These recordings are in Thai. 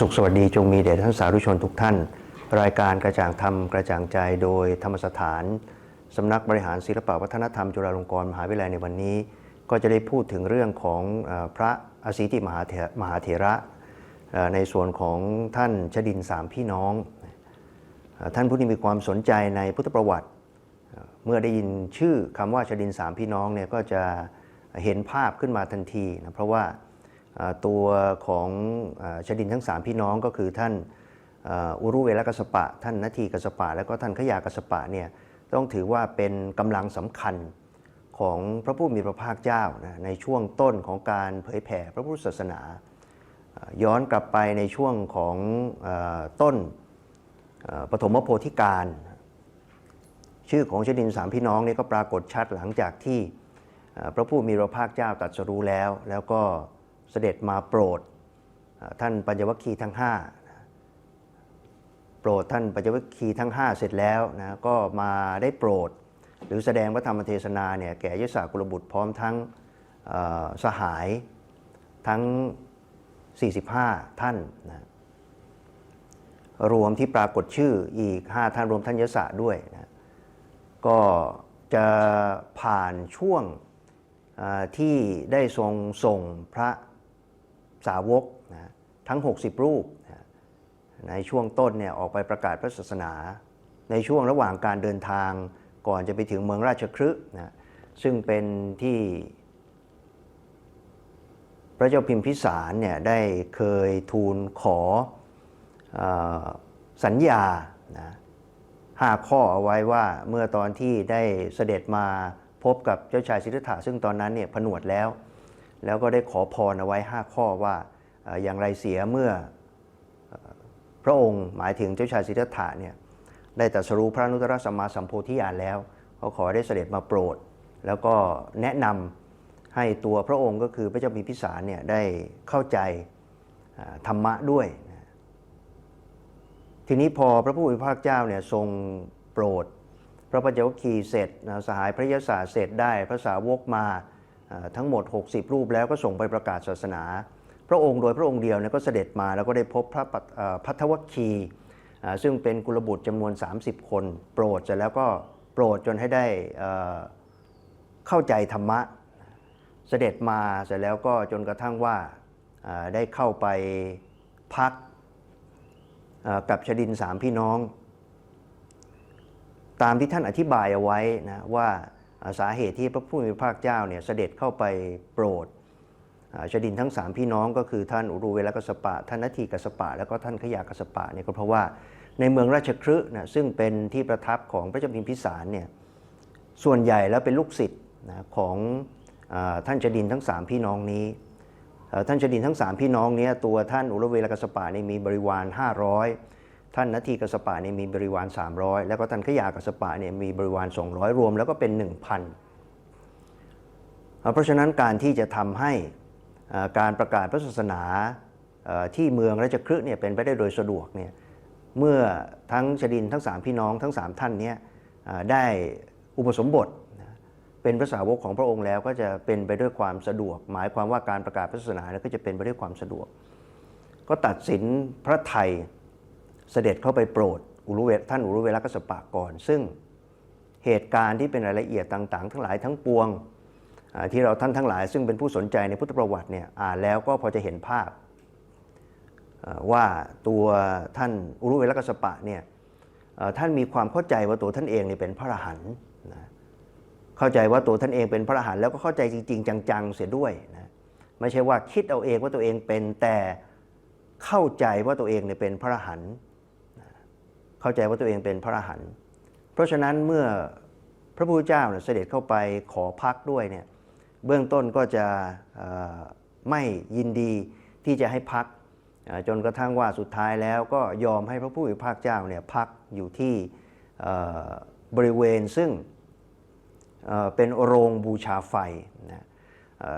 สุขสวัสดีจงมีแด่ท่านสาธุชนทุกท่าน รายการกระจ่างธรรมกระจ่างใจโดยธรรมสถานสำนักบริหารศิลปวัฒนธรรมจุฬาลงกรณ์มหาวิทยาลัยในวันนี้ ก็จะได้พูดถึงเรื่องของพระอสิติมหาเถรมหาเถระ ในส่วนของท่านชดินสามพี่น้อง ท่านผู้ที่มีความสนใจในพุทธประวัติ เมื่อได้ยินชื่อคำว่าชดินสามพี่น้องเนี่ยก็จะเห็นภาพขึ้นมาทันทีนะเพราะว่า ตัวของชดินทั้งสามพี่น้องก็คือท่านอุรุเวลกัสปะ ท่านนาทีกัสปะ แล้วก็ท่านขยากัสปะเนี่ยต้องถือว่าเป็นกำลังสำคัญของพระผู้มีพระภาคเจ้านะในช่วงต้นของการเผยแผ่พระพุทธศาสนา ย้อนกลับไปในช่วงของอต้นปฐมโพธิการ ชื่อของชดินสามพี่น้องนี่ก็ปรากฏชัดหลังจากที่พระผู้มีพระภาคเจ้าตรัสรู้แล้ว แล้วก็ เสด็จมาโปรดท่านปัญญวัคคีย์ทั้งห้าโปรดท่านปัญญวัคคีย์ทั้ง 5 เสร็จแล้วนะก็มาได้โปรด หรือแสดงพระธรรมเทศนาเนี่ยแก่ยศากุลบุตรพร้อมทั้งสหายทั้ง 45 ท่านนะรวมที่ปรากฏชื่ออีก 5 ท่านรวมท่านยศด้วยนะก็จะผ่านช่วงที่ได้ทรงส่งพระ สาวกนะทั้ง 60 รูปนะในช่วงต้นเนี่ยออกไปประกาศพระศาสนา ในช่วงระหว่างการเดินทางก่อนจะไปถึงเมืองราชคฤห์นะซึ่งเป็นที่พระเจ้าพิมพิสารเนี่ยได้เคยทูลขออสัญญานะห้าข้อเอาไว้ว่าเมื่อตอนที่ได้เสด็จมาพบกับเจ้าชายสิทธัตถะซึ่งตอนนั้นเนี่ยผนวดแล้ว แล้วก็ได้ขอพรเอาไว้ 5 ข้อว่าอย่างไรเสียเมื่อพระองค์หมายถึงเจ้าชายสิทธัตถะเนี่ยได้ตรัสรู้พระนุตตรสัมมาสัมโพธิญาณแล้วเขาขอได้เสด็จมาโปรด แล้วก็แนะนำให้ตัวพระองค์ก็คือพระเจ้ามีพิสารเนี่ยได้เข้าใจธรรมะด้วย ทีนี้พอพระผู้มีพระภาคเจ้าเนี่ยทรงโปรด พระปัญจวัคคีย์เสร็จสหายพระยศาเสร็จได้พระสาวกมาา ทั้งหมด 60 รูปแล้วก็ส่งไปประกาศศาสนา พระองค์โดยพระองค์เดียวก็เสด็จมาแล้วก็ได้พบพระพัทธวัคคีซึ่งเป็นกุลบุตรจำนวน 30 คน โปรดเสร็จแล้วก็โปรดจนให้ได้เข้าใจธรรมะ เสด็จมาเสร็จแล้วก็จนกระทั่งว่าได้เข้าไปพักกับชดินสามพี่น้อง ตามที่ท่านอธิบายเอาไว้นะว่า สาเหตุที่พระผู้มีพระภาคเจ้าเนี่ยเสด็จเข้าไปโปรดชดินทั้งสามพี่น้องก็คือท่านอุรุเวลกัสปะ ท่านนาทีกัสปะ แล้วก็ท่านขยากัสปะเนี่ยก็เพราะว่าในเมืองราชคฤห์นะซึ่งเป็นที่ประทับของพระเจ้าพิมพิสารเนี่ยส่วนใหญ่แล้วเป็นลูกศิษย์นะของอท่านชดินทั้งสามพี่น้องนี้ท่านชดินทั้ง 3 พี่น้องเนี้ตัวท่านอุรุเวลกัสปะเนี่ยมีบริวาร 500 ท่านนาทีกัสปะนี่มีบริวาร 300 แล้วก็ท่านขยากัสปะเนี่ยมีบริวาร 200 รวมแล้วก็เป็น 1,000เอ่อเพราะฉะนั้นการที่จะทำให้การประกาศพระศาสนาที่เมืองราชคฤห์เนี่ยเป็นไปได้โดยสะดวกเนี่ยเมื่อทั้งชดินทั้ง 3 พี่น้องทั้ง 3 ท่านเนี่ยได้อุปสมบทเป็นพระสาวกของพระองค์แล้วก็จะเป็นไปด้วยความสะดวก หมายความว่าการประกาศพระศาสนาก็จะเป็นไปด้วยความสะดวก ก็ตัดสินพระไทย เสด็จเข้าไปโปรดอุรุเวท่านอุรุเวลกัสปะก่อน ซึ่งเหตุการณ์ที่เป็นรายละเอียดต่าง ๆ ทั้งหลายทั้งปวงที่เราท่านทั้งหลาย ซึ่งเป็นผู้สนใจในพุทธประวัติเนี่ยอ่านแล้วก็พอจะเห็นภาพว่าตัวท่านอุรุเวลกัสปะเนี่ยท่านมีความเข้าใจว่าตัวท่านเองเนี่ยเป็นพระอรหันต์นะเข้าใจว่าตัวท่านเองเป็นพระอรหันต์แล้วก็เข้าใจจริง ๆ จังๆ เสียด้วยนะไม่ใช่ว่าคิดเอาเองว่าตัวเองเป็นแต่เข้าใจว่าตัวเองเนี่ยเป็นพระอรหันต์ เข้าใจว่าตัวเองเป็นพระอรหันต์เพราะฉะนั้นเมื่อพระพุทธเจ้าเสด็จเข้าไปขอพักด้วยเนี่ยเบื้องต้นก็จะไม่ยินดีที่จะให้พักจนกระทั่งว่าสุดท้ายแล้วก็ยอมให้พระผู้มีพระภาคเจ้าเนี่ยพักอยู่ที่บริเวณซึ่งเป็นโรงบูชาไฟนะ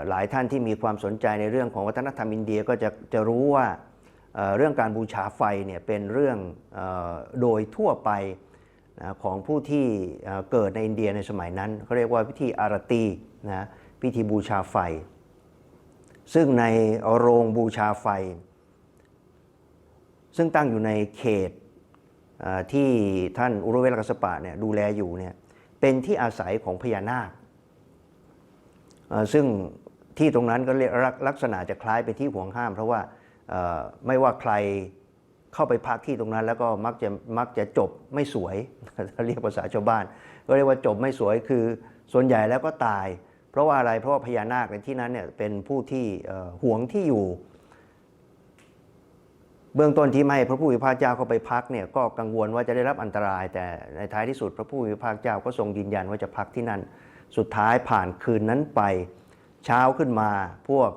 หลายท่านที่มีความสนใจในเรื่องของวัฒนธรรมอินเดียก็จะจะรู้ว่า เรื่องการบูชาไฟเนี่ยเป็นเรื่องโดยทั่วไปของผู้ที่เกิดในอินเดียในสมัยนั้นเขาเรียกว่าพิธีอารตีนะพิธีบูชาไฟ ซึ่งในโรงบูชาไฟ ซึ่งตั้งอยู่ในเขตที่ท่านอุรุเวลกัสปะเนี่ยดูแลอยู่เนี่ยเป็นที่อาศัยของพญานาค ซึ่งที่ตรงนั้นก็ลักษณะจะคล้ายเป็นที่ห่วงห้าม เพราะว่า ไม่ว่าใครเข้าไปพักที่ตรงนั้น แล้วก็มักจะมักจะจบไม่สวยถ้าเรียกภาษาชาวบ้าน ก็เรียกว่าจบไม่สวยคือส่วนใหญ่แล้วก็ตาย เพราะว่าอะไรเพราะว่าพญานาคในที่นั้นเนี่ยเป็นผู้ที่เอ่อหวงที่อยู่ เบื้องต้นที่ไม่พระผู้มีพระเจ้าเข้าไปพักเนี่ยก็กังวลว่าจะได้รับอันตราย แต่ในท้ายที่สุดพระผู้มีพระเจ้าก็ทรงยืนยันว่าจะพักที่นั่น สุดท้ายผ่านคืนนั้นไป เช้าขึ้นมาพวก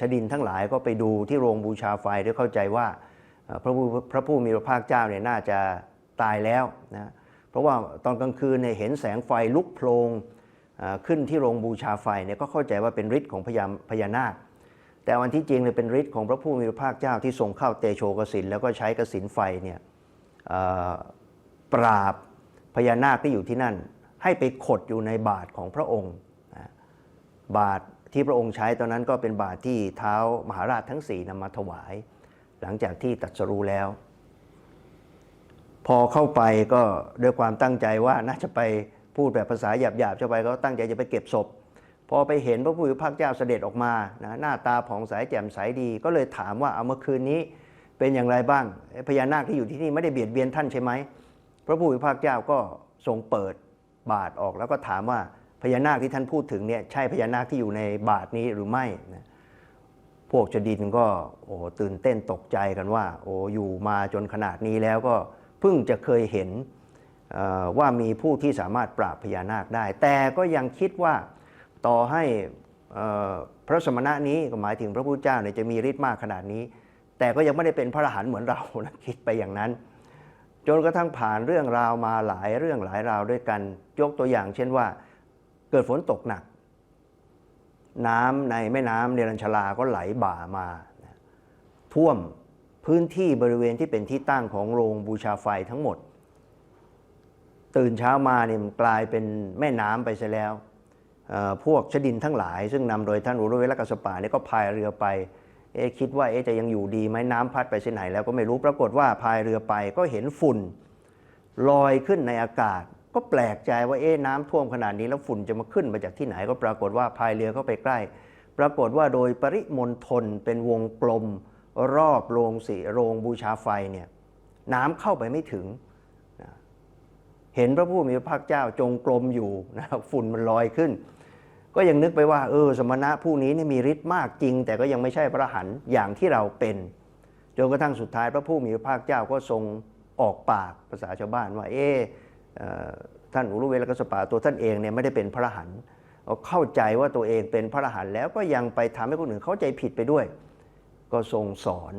ชดินทั้งหลายก็ไปดูที่โรงบูชาไฟด้วยเข้าใจว่าพระผู้พระผู้มีพระภาคเจ้าเนี่ยน่าจะตายแล้วนะเพราะว่าตอนกลางคืนเนี่ยเห็นแสงไฟลุกโพลงเอ่อขึ้นที่โรงบูชาไฟเนี่ยก็เข้าใจว่าเป็นฤทธิ์ของพญาพญานาค แต่วันที่จริงเนี่ยเป็นฤทธิ์ของพระผู้มีพระภาคเจ้าที่ทรงเข้าเตโชกสินแล้วก็ใช้กสินไฟเนี่ยปราบพญานาคที่อยู่ที่นั่น ให้ไปขดอยู่ในบาทของพระองค์ บาทที่พระองค์ใช้ตอนนั้นก็เป็นบาทที่เท้ามหาราชทั้งสี่นำมาถวาย หลังจากที่ตรัสรู้แล้ว พอเข้าไปก็ด้วยความตั้งใจว่าน่าจะไปพูดแบบภาษาหยาบๆเข้าไปก็ตั้งใจจะไปเก็บศพ พอไปเห็นพระผู้มีพระภาคเจ้าเสด็จออกมานะหน้าตาผ่องใสแจ่มใสดี ก็เลยถามว่าเอาเมื่อคืนนี้เป็นอย่างไรบ้างพญานาคที่อยู่ที่นี่ไม่ได้เบียดเบียนท่านใช่ไหมพระผู้มีพระภาคเจ้าก็ทรงเปิดบาทออกแล้วก็ถามว่า พญานาคที่ท่านพูดถึงเนี่ยใช่พญานาคที่อยู่ในบาทนี้หรือไม่นะพวกจดินก็โอ้ตื่นเต้นตกใจกันว่า โอ้อยู่มาจนขนาดนี้แล้วก็เพิ่งจะเคยเห็นว่ามีผู้ที่สามารถปราบพญานาคได้ แต่ก็ยังคิดว่าต่อให้พระสมณะนี้ก็หมายถึงพระพุทธเจ้าเนี่ยจะมีฤทธิ์มากขนาดนี้ แต่ก็ยังไม่ได้เป็นพระอรหันต์เหมือนเรานะคิดไปอย่างนั้น จนกระทั่งผ่านเรื่องราวมาหลายเรื่องหลายราวด้วยกัน ยกตัวอย่างเช่นว่า เกิดฝนตกหนัก น้ำในแม่น้ำเนรัญชลาก็ไหลบ่ามา ท่วมพื้นที่บริเวณที่เป็นที่ตั้งของโรงบูชาไฟทั้งหมด ตื่นเช้ามาเนี่ยมันกลายเป็นแม่น้ำไปซะแล้วพวกชดินทั้งหลาย ซึ่งนำโดยท่านอุรุเวลกัสสปะเนี่ยก็พายเรือไปเอ๊คิดว่าเอ๊จะยังอยู่ดีไหมน้ำพัดไปเส้นไหนแล้วก็ไม่รู้ปรากฏว่าพายเรือไปก็เห็นฝุ่นลอยขึ้นในอากาศ ก็แปลกใจว่าเอ๊ะน้ำท่วมขนาดนี้แล้วฝุ่นจะมาขึ้นมาจากที่ไหนก็ปรากฏว่าพายเรือเข้าไปใกล้ ปรากฏว่าโดยปริมณฑลเป็นวงกลม รอบโรงสีโรงบูชาไฟเนี่ยน้ำเข้าไปไม่ถึง เห็นพระผู้มีพระภาคเจ้าจงกรมอยู่นะฝุ่นมันลอยขึ้น ก็ยังนึกไปว่าเออสมณะผู้นี้เนี่ยมีฤทธิ์มากจริง แต่ก็ยังไม่ใช่พระหันอย่างที่เราเป็นจนกระทั่งสุดท้ายพระผู้มีพระภาคเจ้าก็ทรงออกปากภาษาชาวบ้านว่า เออเอ่อ ท่านอุรุเวลกัสปะตัวท่านเองเนี่ยไม่ได้เป็นพระหันต์เข้าใจว่าตัวเองเป็นพระหันต์แล้วก็ยังไปทำให้คนอื่นเข้าใจผิดไปด้วย ก็ทรงสอน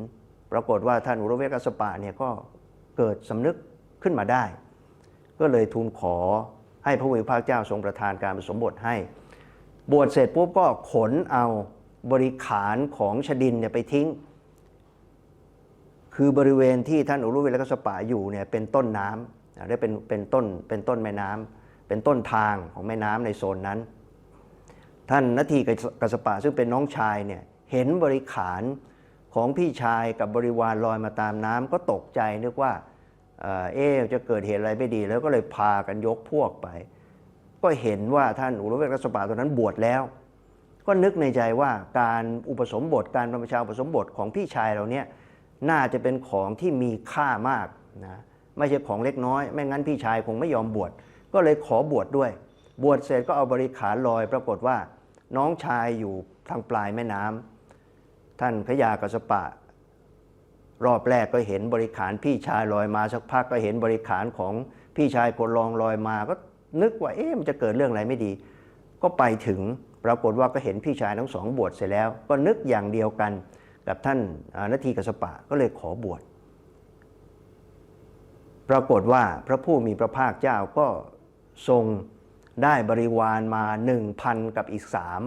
ปรากฏว่าท่านอุรุเวลกัสปะเนี่ยก็เกิดสำนึกขึ้นมาได้ ก็เลยทูลขอให้พระผู้มีพระภาคเจ้าทรงประทานการผสมบทให้ บวชเสร็จปุ๊บก็ขนเอาบริขารของชดินเนี่ยไปทิ้ง คือบริเวณที่ท่านอุรุเวลกัสปะอยู่เนี่ยเป็นต้นน้ำ ได้เป็นเป็นต้นเป็นต้นแม่น้ำเป็นต้นทางของแม่น้ำในโซนนั้น ท่านนาทีกัสสปะซึ่งเป็นน้องชายเนี่ยเห็นบริขารของพี่ชายกับบริวารลอยมาตามน้ำก็ตกใจนึกว่าเออจะเกิดเหตุอะไรไม่ดี แล้วก็เลยพากันยกพวกไป ก็เห็นว่าท่านอุรุเวกกัสสปะตอนนั้นบวชแล้ว ก็นึกในใจว่าการอุปสมบทการบรรพชาอุปสมบทของพี่ชายเราเนี่ยน่าจะเป็นของที่มีค่ามากนะ ไม่ใช่ของเล็กน้อย ไม่งั้นพี่ชายคงไม่ยอมบวชก็เลยขอบวชดด้วย บวชเสร็จก็เอาบริขารลอย ปรากฏว่า น้องชายอยู่ทางปลายแม่น้ำท่านขยากัสสปะ รอบแรกก็เห็นบริขารพี่ชายลอยมาสักพักก็เห็นบริขารของพี่ชายคนรองลอยมาก็นึกว่าเอ๊ะมันจะเกิดเรื่องอะไรไม่ดี ก็ไปถึงปรากฏว่าก็เห็นพี่ชายทั้งสองบวชเสร็จแล้ว ก็นึกอย่างเดียวกันกับท่านนาทีกัสปะก็เลยขอบวช ปรากฏว่าพระผู้มีพระภาคเจ้าก็ทรงได้บริวารมาหนึ่งพันกับอีกสาม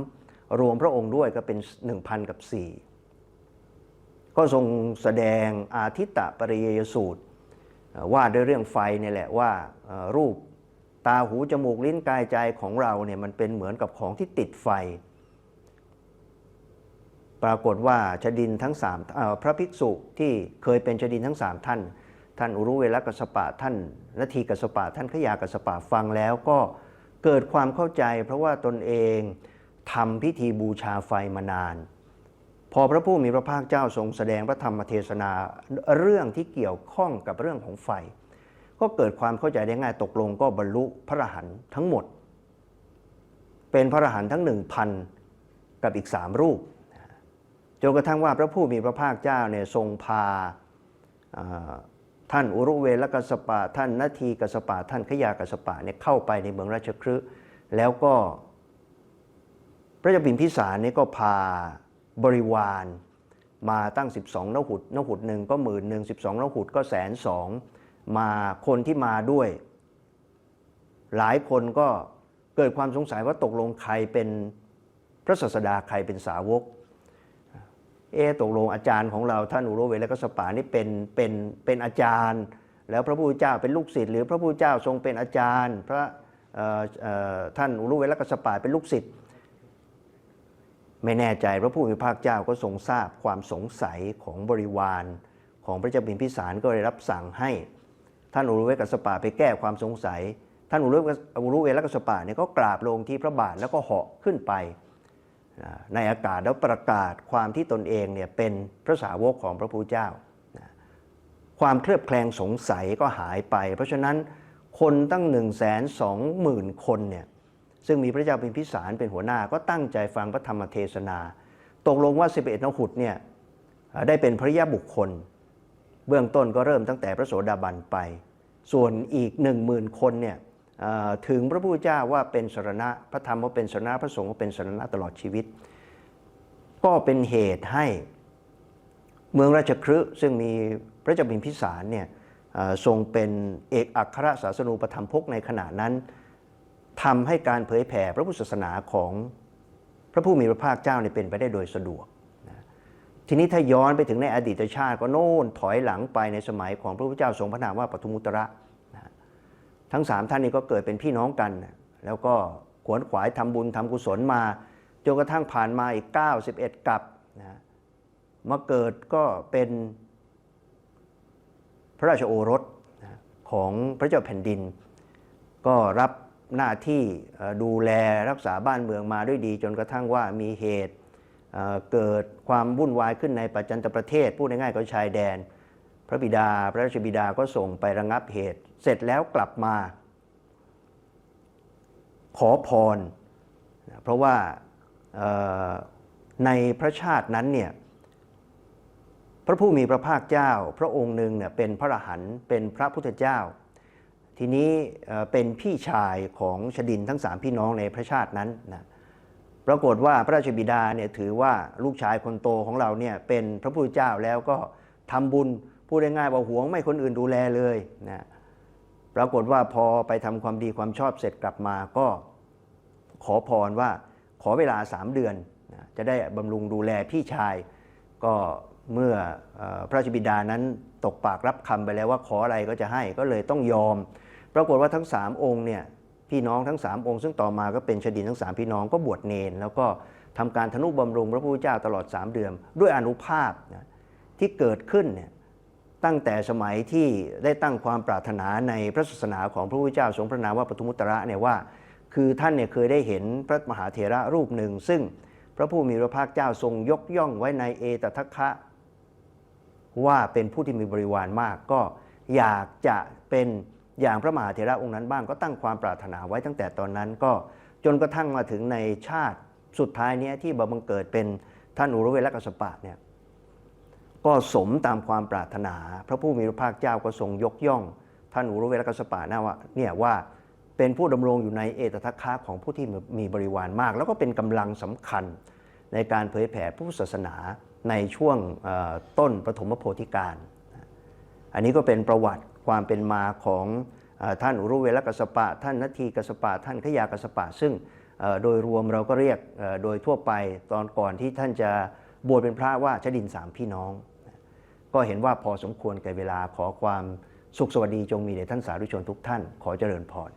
รวมพระองค์ด้วยก็เป็นหนึ่งพันกับสี่ก็ทรงแสดงอาทิตตปริยสูตร ว่าด้วยเรื่องไฟนี่แหละว่ารูปตาหูจมูกลิ้นกายใจของเราเนี่ยมันเป็นเหมือนกับของที่ติดไฟ ปรากฏว่าชดินทั้งสามพระภิกษุที่เคยเป็นชดินทั้งสามท่าน ท่านอุรุเวลกัสสปะท่านนาทีกัสสปะ ท่านขยากัสสปะฟังแล้วก็เกิดความเข้าใจ เพราะว่าตนเองทำพิธีบูชาไฟมานาน พอพระผู้มีพระภาคเจ้าทรงแสดงพระธรรมเทศนาเรื่องที่เกี่ยวข้องกับเรื่องของไฟ ก็เกิดความเข้าใจได้ง่ายตกลงก็บรรลุพระอรหันต์ทั้งหมด เป็นพระอรหันต์ทั้งหนึ่งพันกับอีกสามรูปจนกระทั่งว่าพระผู้มีพระภาคเจ้าเนี่ยทรงพา ท่านอุรุเวลกัสปะ ท่านนาทีกัสปะ ท่านขยากัสปะเนี่ยเข้าไปในเมืองราชคฤห์แล้วก็ พระเจ้าปิ่นพิสารเนี่ยก็พาบริวารมาตั้ง 12นหุดนหุดหนึ่งก็หมื่นหนึ่งสิบสองนหุดก็แสนสองมาคนที่มาด้วย หลายคนก็เกิดความสงสัยว่าตกลงใครเป็นพระศาสดาใครเป็นสาวก เอะตกลงอาจารย์ของเราท่านอุโรเวและกัสปานี่เป็นเป็นเป็นอาจารย์ แล้วพระพุทธเจ้าเป็นลูกศิษย์หรือพระพุทธเจ้าทรงเป็นอาจารย์ พระท่านอุรุเวและกัสปาเป็นลูกศิษย์ไม่แน่ใจพระผู้มีพระภาคเจ้าก็ทรงทราบความสงสัยของบริวาร ของพระเจ้าปิ่นพิสารก็เลยรับสั่งให้ท่านอุรุเวลกัสปาไปแก้ความสงสัย ท่านอุรุเวลอุรุเวลกัสสปาเนี่ยก็กราบลงที่พระบาทแล้วก็เหาะขึ้นไป ในอากาศแล้วประกาศความที่ตนเองเนี่ยเป็นพระสาวกของพระพุทธเจ้า ความเคลือบแคลงสงสัยก็หายไป เพราะฉะนั้นคนตั้ง1นึ่งแสนสองหมื่นคนเนี่ยซึ่งมีพระเจ้าเป็นพิสารเป็นหัวหน้าก็ตั้งใจฟังพระธรรมเทศนา ตกลงว่า 11นหุดเนี่ยได้เป็นพระยาบุคคล เบื้องต้นก็เริ่มตั้งแต่พระโสดาบันไป ส่วนอีก 1 0,000 คนเนี่ย ถึงพระพุทธเจ้าว่าเป็นสรณะพระธรรมว่าเป็นสรณะพระสงฆ์ว่าเป็นสรณะตลอดชีวิต ก็เป็นเหตุให้เมืองราชคฤห์ซึ่งมีพระเจ้าพิมพิสารเนี่ยทรงเป็นเอกอัครศาสนูปธรรมภกในขณะนั้นทำให้การเผยแผ่พระพุทธศาสนาของพระผู้มีพระภาคเจ้าเนี่ยเป็นไปได้โดยสะดวกทีนี้ถ้าย้อนไปถึงในอดีตชาติก็โน่นถอยหลังไปในสมัยของพระพุทธเจ้าทรงพระนามว่าปทุมุตระ ทั้งสามท่านนี้ก็เกิดเป็นพี่น้องกัน แล้วก็ขวนขวายทำบุญทำกุศลมาจนกระทั่งผ่านมาอีก 91 กับนะมาเกิดก็เป็นพระราชโอรสของพระเจ้าแผ่นดิน ก็รับหน้าที่ดูแลรักษาบ้านเมืองมาด้วยดี จนกระทั่งว่ามีเหตุเอ่อเกิดความวุ่นวายขึ้นในปัจจันตประเทศ พูดง่ายๆก็ชายแดน พระบิดาพระราชบิดาก็ส่งไประงับเหตุ เสร็จแล้วกลับมา ขอพร เพราะว่าในพระชาตินั้นเนี่ยพระผู้มีพระภาคเจ้า พระองค์หนึ่งเนี่ยเป็นพระอรหันต์เป็นพระพุทธเจ้า ทีนี้เป็นพี่ชายของชดินทั้งสามพี่น้องในพระชาตินั้นนะปรากฏว่าพระราชบิดาเนี่ยถือว่าลูกชายคนโตของเราเนี่ยเป็นพระพุทธเจ้าแล้วก็ทำบุญ พูดง่ายๆว่าหวงไม่คนอื่นดูแลเลยนะปรากฏว่าพอไปทำความดีความชอบเสร็จกลับมาก็ขอพรว่าขอเวลาสามเดือนนะจะได้บำรุงดูแลพี่ชาย ก็เมื่ออพระราชบิดานั้นตกปากรับคำไปแล้วว่าขออะไรก็จะให้ก็เลยต้องยอม ปรากฏว่าทั้งสามองค์เนี่ยพี่น้องทั้งสามองค์ ซึ่งต่อมาก็เป็นชดินทั้งสามพี่น้องก็บวชเนน แล้วก็ทำการทนุบำรุงพระพุทธเจ้าตลอด 3 เดือน ด้วยอนุภาพนะที่เกิดขึ้นเนี่ย ตั้งแต่สมัยที่ได้ตั้งความปรารถนาในพระศาสนาของพระพุทธเจ้าทรงพระนามว่าปทุมุตระเนี่ยว่า คือท่านเนี่ยเคยได้เห็นพระมหาเถระรูปหนึ่ง ซึ่งพระผู้มีพระภาคเจ้าทรงยกย่องไว้ในเอตทัคคะ ว่าเป็นผู้ที่มีบริวารมากก็อยากจะเป็นอย่างพระมหาเถระองค์นั้นบ้างก็ตั้งความปรารถนาไว้ตั้งแต่ตอนนั้นก็จนกระทั่งมาถึงในชาติสุดท้ายเนี้ยที่บังเกิดเป็นท่านอุรเวลกัสปะเนี่ย ก็สมตามความปรารถนา พระผู้มีพระภาคเจ้าก็ทรงยกย่องท่านอุรุเวลกัสปะนะว่าเนี่ยว่าเป็นผู้ดำรงอยู่ในเอตทัคคะของผู้ที่มีบริวารมาก แล้วก็เป็นกำลังสำคัญในการเผยแผ่พระพุทธศาสนาในช่วงต้นปฐมโพธิการ อันนี้ก็เป็นประวัติความเป็นมาของท่านอุรุเวลกัสปะ ท่านนาทีกัสปะ ท่านขยากัสปะ ซึ่งโดยรวมเราก็เรียกโดยทั่วไปตอนก่อนที่ท่านจะบวชเป็นพระว่าชดินสามพี่น้อง ก็เห็นว่าพอสมควรแก่เวลาขอความสุขสวัสดีจงมีแด่ท่านสาธุชนทุกท่าน ขอเจริญพร